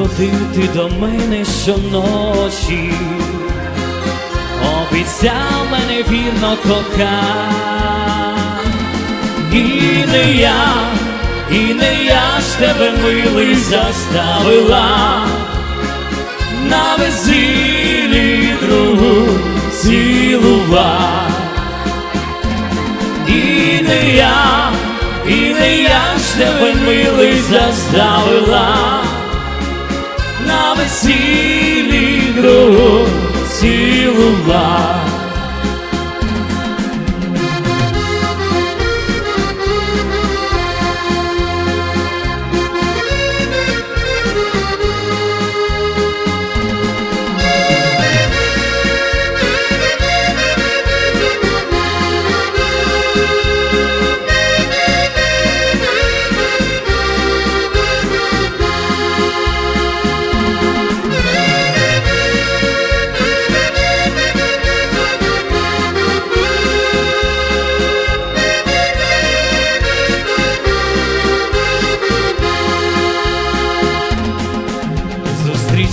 Приходив ти до мене щоночі, обіцяв мене вірно кохати. І не я, і не я ж тебе милий заставила на весіллі другу цілува. І не я, і не я ж тебе милий заставила на весіллі другу цілува.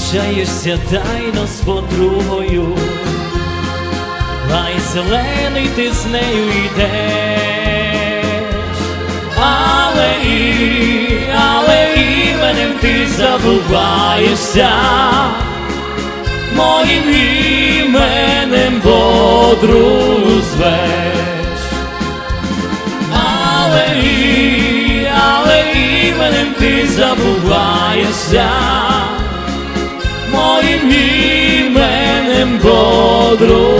Зустрічаєшся тайно з подругою, Лай зелений ти з нею йдеш, але і, але іменем ти забуваєшся, моїм іменем подругу звеш. Але і, але іменем ти забуваєшся, моїм іменем звеш.